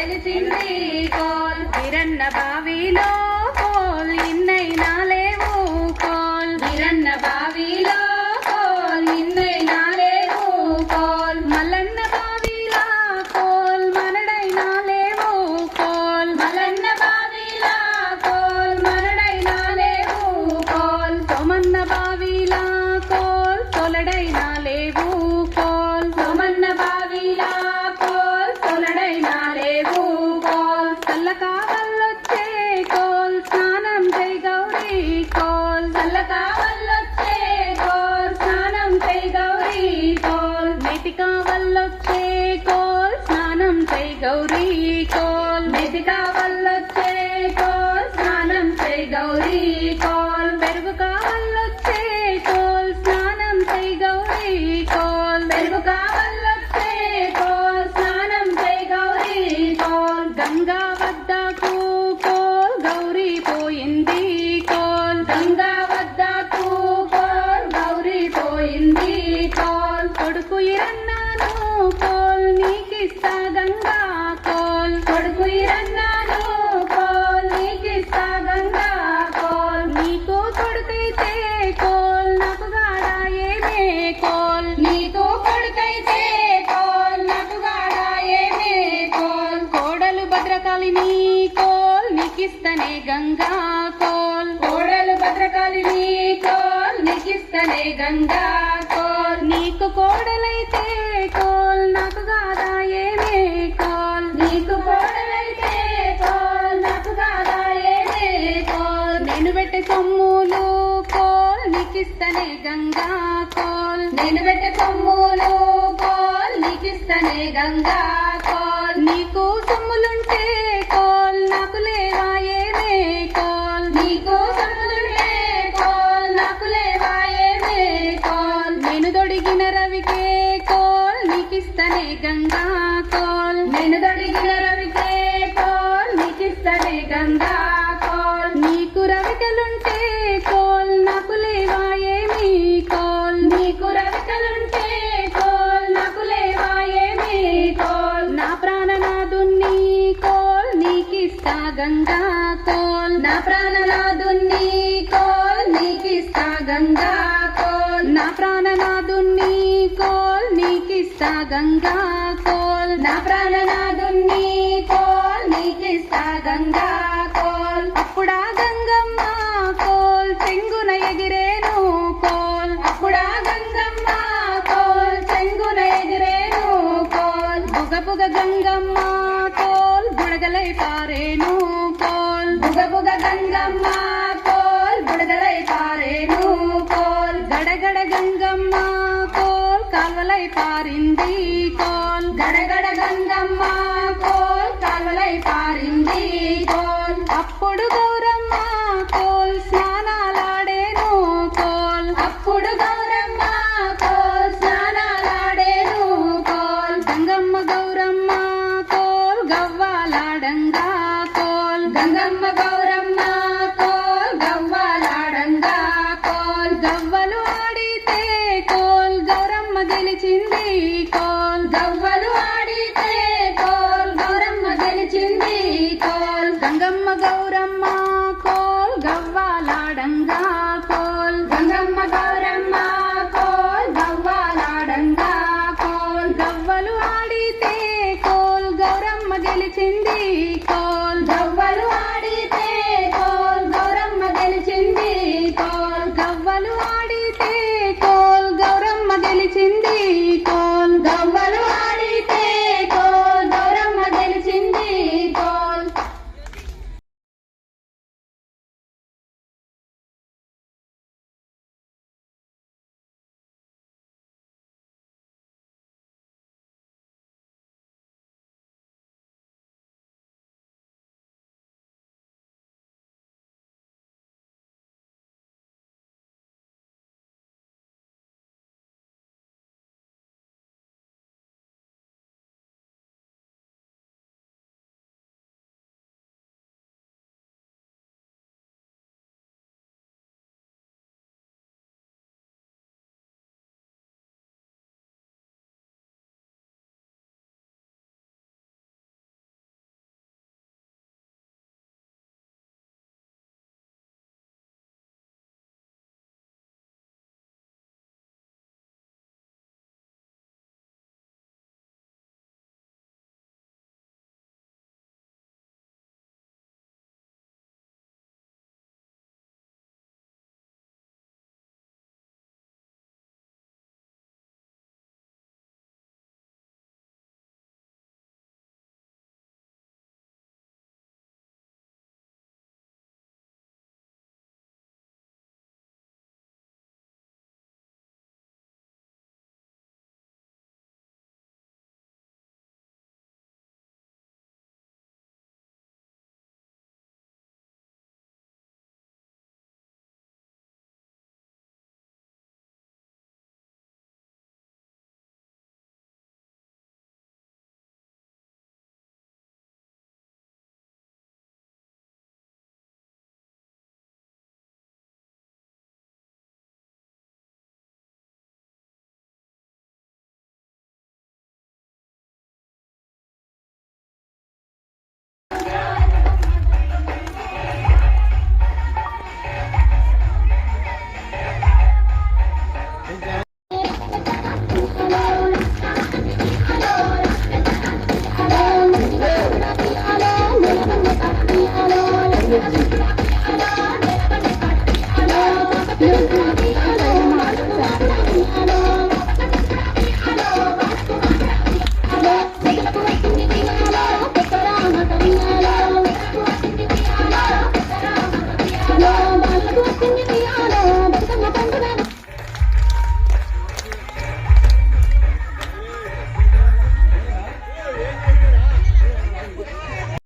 వెలిసింది కోల్ వీరన్న బావిలో కోల్ ఇన్నైనా లేవు కోల్ కోల్ నెటి భద్రకాళిని కోల్ నీకిస్తనే గంగా కోల్. కోడలు భద్రకాళిని కోల్ నీకిస్తనే గంగా కోల్. నీకు కోడలైతే కోల్ నాకు గాదా ఏమే కోల్? నీకు కోడలైతే కోల్ నాకు గాదా ఏమే కోల్? నేను పెట్టే సొమ్ములు కోల్ నీకిస్తనే గంగా కోల్. నేను పెట్టే సొమ్ములు కోల్ నీకిస్తనే గంగా కోల్. నీకిస్తనే గంగా కోల్. నేను దడిగిన రవికే కోల్. నీకిస్తనే గంగా కోల్. నీకు రవికలుంటే కోల్. నాకు లేవా ఏమి కోల్. నీకు రవికలుంటే కోల్. నాకు లేవా ఏమి కోల్. నా ప్రాణనాదుని కోల్. నీకిస్తా గంగా కోల్. నా ప్రాణనాదుని కోల్. నీకిస్తా గంగా కోల్. నా కోల్ నీకిస్తా గంగా కోల్. నా ప్రాణనాదుని కోల్ నీకిస్తా గంగా కోల్. అప్పుడా గంగమ్మ కోల్ చెంగున ఎగిరేను కోల్. అప్పుడా గంగమ్మ కోల్ చెంగున ఎగిరేను కోల్. బుగ బుగ గంగమ్మ కోల్ బుడగలై పారేను కోల్. బుగ బుగ గంగమ్మ గంగమ్మ కోల్ కాల్వలై పారింది కోల్. గడగడ గంగమ్మ కోల్ కాల్వలై పారింది కోల్. అప్పుడు